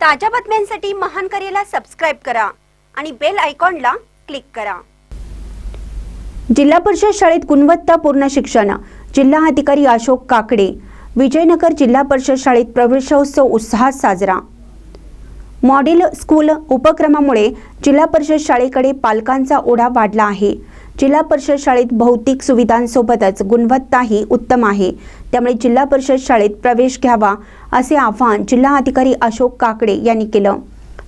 ताज्या बातम्यांसाठी महान करेला सबस्क्राईब करा आणि बेल आयकॉनला क्लिक करा. जिल्हा परिषद शाळेत गुणवत्तापूर्ण शिक्षण जिल्हा अधिकारी अशोक काकडे विजयनगर जिल्हा परिषद शाळेत प्रवेशोत्सव उत्साहात साजरा. मॉडेल स्कूल उपक्रमामुळे जिल्हा परिषद शाळेकडे पालकांचा ओढा वाढला आहे. जिल्हा परिषद शाळेत भौतिक सुविधांसोबतच गुणवत्ताही उत्तम आहे. त्यामुळे जिल्हा परिषद शाळेत प्रवेश घ्यावा असे आवाहन जिल्हा अधिकारी अशोक काकडे यांनी केलं.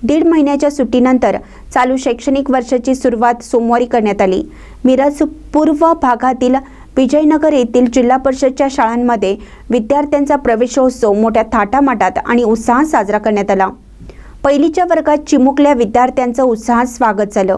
दीड महिन्याच्या सुट्टीनंतर चालू शैक्षणिक वर्षाची सुरुवात सोमवारी करण्यात आली. मिरज पूर्व भागातील विजयनगर येथील जिल्हा परिषदच्या शाळांमध्ये विद्यार्थ्यांचा प्रवेशोत्सव मोठ्या थाटामाटात आणि उत्साहात साजरा करण्यात आला. पहिलीच्या वर्गात चिमुकल्या विद्यार्थ्यांचं उत्साहात स्वागत झालं.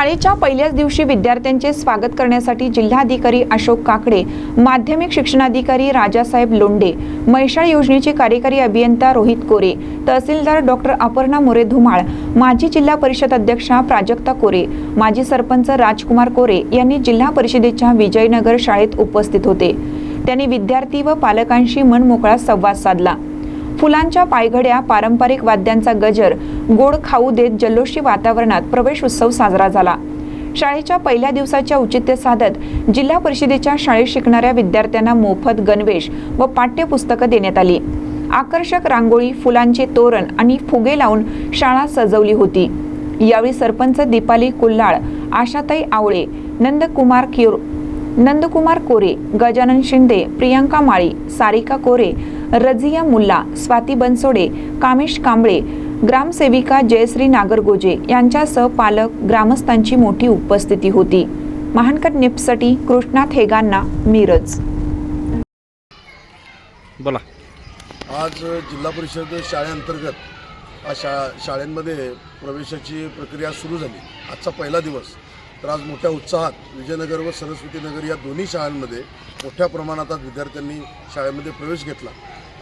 शाळेच्या पहिल्याच दिवशी विद्यार्थ्यांचे स्वागत करण्यासाठी जिल्हाधिकारी अशोक काकडे माध्यमिक शिक्षणाधिकारी राजासाहेब लोंडे मैशाळ योजनेचे कार्यकारी अभियंता रोहित कोरे तहसीलदार डॉक्टर अपर्णा मोरे धुमाळ माजी जिल्हा परिषद अध्यक्षा प्राजक्ता कोरे माजी सरपंच राजकुमार कोरे यांनी जिल्हा परिषदेच्या विजयनगर शाळेत उपस्थित होते. त्यांनी विद्यार्थी व पालकांशी मनमोकळा संवाद साधला. फुलांच्या पायघड्या पारंपरिक वाद्यांचा गजर गोड खाऊ देत जल्लोषी वातावरणात प्रवेश उत्सव साजरा झाला. शाळेच्या पहिल्या दिवसाच्या औचित्य साधत जिल्हा परिषदेच्या शाळेत शिकणाऱ्या विद्यार्थ्यांना मोफत गणवेश व पाठ्यपुस्तकं देण्यात आली. आकर्षक रांगोळी फुलांचे तोरण आणि फुगे लावून शाळा सजवली होती. यावेळी सरपंच दीपाली कुल्लाळ आशाताई आवळे नंदकुमार किर नंदकुमार कोरे गजानन शिंदे प्रियांका माळी सारिका कोरे रझिया मुल्ला स्वाती बनसोडे कामेश कांबळे ग्रामसेविका जयश्री नागरगोजे यांच्यासह पालक ग्रामस्थांची मोठी उपस्थिती होती. महानकट निप्ससाठी कृष्णा थेगांना मिरज. बोला. आज जिल्हा परिषद शाळेअंतर्गत शा शाळेंमध्ये प्रवेशाची प्रक्रिया सुरू झाली. आजचा पहिला दिवस. तर आज मोठ्या उत्साहात विजयनगर व सरस्वती नगर या दोन्ही शाळांमध्ये मोठ्या प्रमाणात आज विद्यार्थ्यांनी शाळेमध्ये प्रवेश घेतला.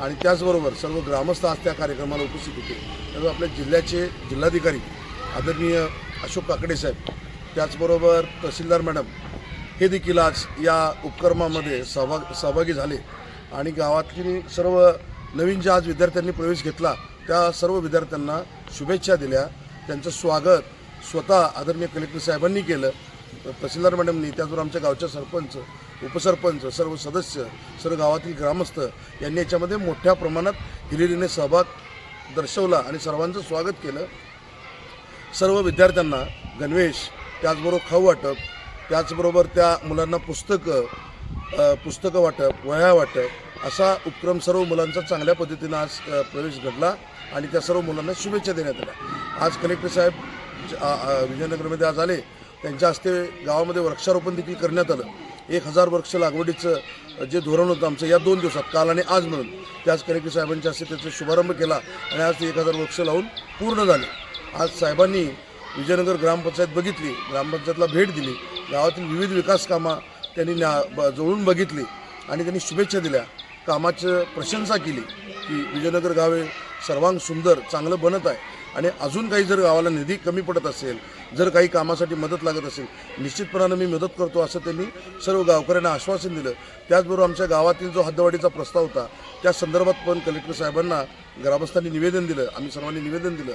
आणि त्याचबरोबर सर्व ग्रामस्थ आज त्या कार्यक्रमाला उपस्थित होते. त्यामुळे आपल्या जिल्ह्याचे जिल्हाधिकारी आदरणीय अशोक काकडे साहेब त्याचबरोबर तहसीलदार मॅडम हे देखील आज या उपक्रमामध्ये सहभाग सहभागी झाले. आणि गावातील सर्व नवीन ज्या आज विद्यार्थ्यांनी प्रवेश घेतला त्या सर्व विद्यार्थ्यांना शुभेच्छा दिल्या. त्यांचं स्वागत स्वतः आदरणीय कलेक्टर साहेबांनी केलं. तहसीलदार मॅडमनी त्याचबरोबर आमच्या गावच्या सरपंच उपसरपंच सर्व सदस्य सर्व गावातील ग्रामस्थ यांनी याच्यामध्ये मोठ्या प्रमाणात हिरिरीने सहभाग दर्शवला आणि सर्वांचं स्वागत केलं. सर्व विद्यार्थ्यांना गणवेश त्याचबरोबर खाऊ वाटप त्याचबरोबर त्या मुलांना पुस्तकं पुस्तकं वाटप वह्या वाटप असा उपक्रम सर्व मुलांचा चांगल्या पद्धतीनं आज प्रवेश घडला आणि त्या सर्व मुलांना शुभेच्छा देण्यात आल्या. आज कलेक्टर साहेब विजयनगरमध्ये आज आले. त्यांच्या हस्ते गावामध्ये वृक्षारोपण देखील करण्यात आलं. एक हजार वृक्ष लागवडीचं जे धोरण होतं आमचं या दोन दिवसात काल आणि आज म्हणून त्याच कलेक्टर साहेबांच्या हस्ते त्याचा शुभारंभ केला आणि आज ते एक हजार वृक्ष लावून पूर्ण झाले. आज साहेबांनी विजयनगर ग्रामपंचायत बघितली ग्रामपंचायतला भेट दिली गावातील विविध विकास कामं त्यांनी न्या ब- बघितली आणि त्यांनी शुभेच्छा दिल्या. कामाचं प्रशंसा केली की विजयनगर गाव हे सर्वांग सुंदर चांगलं बनत आहे. आणि अजून काही जर गावाला निधी कमी पडत असेल जर काही कामासाठी मदत लागत असेल निश्चितपणानं मी मदत करतो असं त्यांनी सर्व गावकऱ्यांना आश्वासन दिलं. त्याचबरोबर आमच्या गावातील जो हद्दवाढीचा प्रस्ताव होता त्या संदर्भात पण कलेक्टर साहेबांना ग्रामस्थांनी निवेदन दिलं आम्ही सर्वांनी निवेदन दिलं.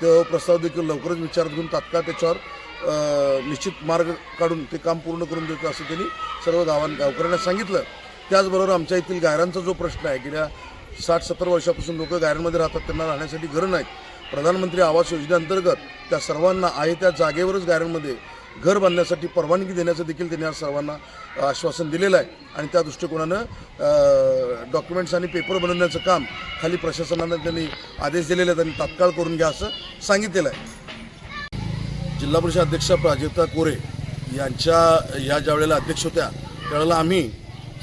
तो प्रस्ताव देखील लवकरच विचारात घेऊन तात्काळ त्याच्यावर निश्चित मार्ग काढून ते काम पूर्ण करून देतो असं त्यांनी सर्व गावां गावकऱ्यांना सांगितलं. त्याचबरोबर आमच्या येथील गायरांचा जो प्रश्न आहे गेल्या साठ सत्तर वर्षापासून लोक गायरांमध्ये राहतात त्यांना राहण्यासाठी घरं नाहीत. प्रधानमंत्री आवास योजनेअंतर्गत त्या सर्वांना आहे त्या जागेवरच गायरांमध्ये घर बांधण्यासाठी परवानगी देण्याचं देखील त्यांनी आज सर्वांना आश्वासन दिलेलं आहे. आणि त्या दृष्टिकोनानं डॉक्युमेंट्स आणि पेपर बनवण्याचं काम खाली प्रशासनानं त्यांनी आदेश दिलेले आहेत आणि तात्काळ करून घ्या असं सांगितलेलं आहे. जिल्हा परिषद अध्यक्षा प्राजक्ता कोरे यांच्या या ज्यावेळेला अध्यक्ष होत्या त्यावेळेला आम्ही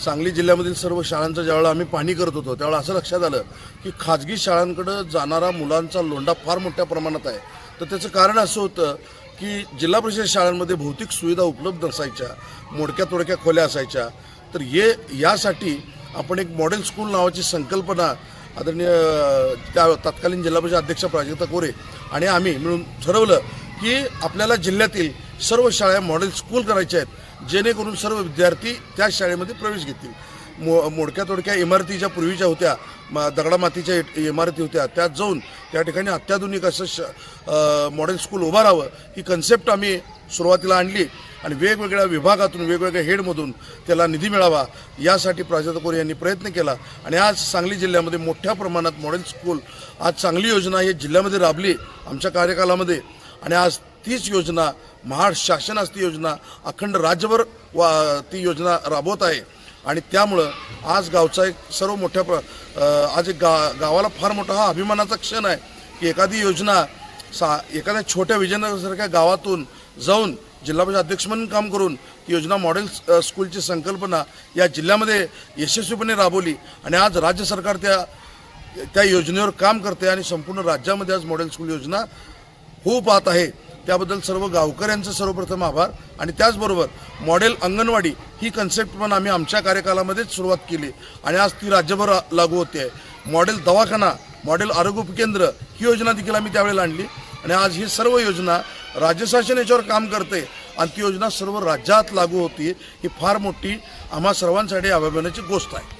सांगली जिल्ह्यामधील सर्व शाळांचं ज्यावेळेला आम्ही पाहणी करत होतो त्यावेळेला असं लक्षात आलं की खाजगी शाळांकडं जाणारा मुलांचा लोंढा फार मोठ्या प्रमाणात आहे. तर त्याचं कारण असं होतं की जिल्हा परिषद शाळांमध्ये भौतिक सुविधा उपलब्ध नसायच्या मोडक्या तोडक्या खोल्या असायच्या. तर ये यासाठी आपण एक मॉडेल स्कूल नावाची संकल्पना आदरणीय त्या तत्कालीन जिल्हा परिषद अध्यक्ष प्राजक्ता कोरे आणि आम्ही मिळून ठरवलं की आपल्याला जिल्ह्यातील सर्व शाळा मॉडेल स्कूल करायच्या आहेत. जेणेकरून सर्व विद्यार्थी त्या शाळेमध्ये प्रवेश घेतील. मो मोडक्या तोडक्या इमारती ज्या पूर्वीच्या होत्या मा दगडामातीच्या इमारती होत्या. त्यात जाऊन त्या ठिकाणी अत्याधुनिक असं श मॉडेल स्कूल उभं राहावं ही कन्सेप्ट आम्ही सुरुवातीला आणली आणि वेगवेगळ्या विभागातून वेगवेगळ्या हेडमधून त्याला निधी मिळावा यासाठी प्राजक्त यांनी प्रयत्न केला. आणि आज सांगली जिल्ह्यामध्ये मोठ्या प्रमाणात मॉडेल स्कूल आज चांगली योजना ही जिल्ह्यामध्ये राबली आमच्या कार्यकालामध्ये. आणि आज तीच योजना महाराष्ट्र शासन ती योजना अखंड राज्यभर वा ती योजना राबवत आहे. आणि त्यामुळं आज गावचा एक सर्व मोठ्या प्र आज एक गा गावाला फार मोठा हा अभिमानाचा क्षण आहे की एखादी योजना सा एखाद्या छोट्या विजयनगरसारख्या गावातून जाऊन जिल्हा परिषद अध्यक्ष म्हणून काम करून ती योजना मॉडेल स्कूलची संकल्पना या जिल्ह्यामध्ये यशस्वीपणे राबवली आणि आज राज्य सरकार त्या त्या योजनेवर काम करते आणि संपूर्ण राज्यामध्ये आज मॉडेल स्कूल योजना होऊ पाहत आहे. त्याबद्दल सर्व गावकऱ्यांचं सर्वप्रथम आभार. आणि त्याचबरोबर मॉडेल अंगणवाडी ही कन्सेप्ट पण आम्ही आमच्या कार्यकालामध्येच सुरुवात केली. आणि आज ती राज्यभर लागू होते. आहे मॉडेल दवाखाना मॉडेल आरोग्य उपकेंद्र ही योजना देखील आम्ही त्यावेळेला आणली. आणि आज ही सर्व योजना राज्य शासन याच्यावर काम करते. आणि ती योजना सर्व राज्यात लागू होती. ही फार मोठी आम्हा सर्वांसाठी अभिमानाची गोष्ट आहे.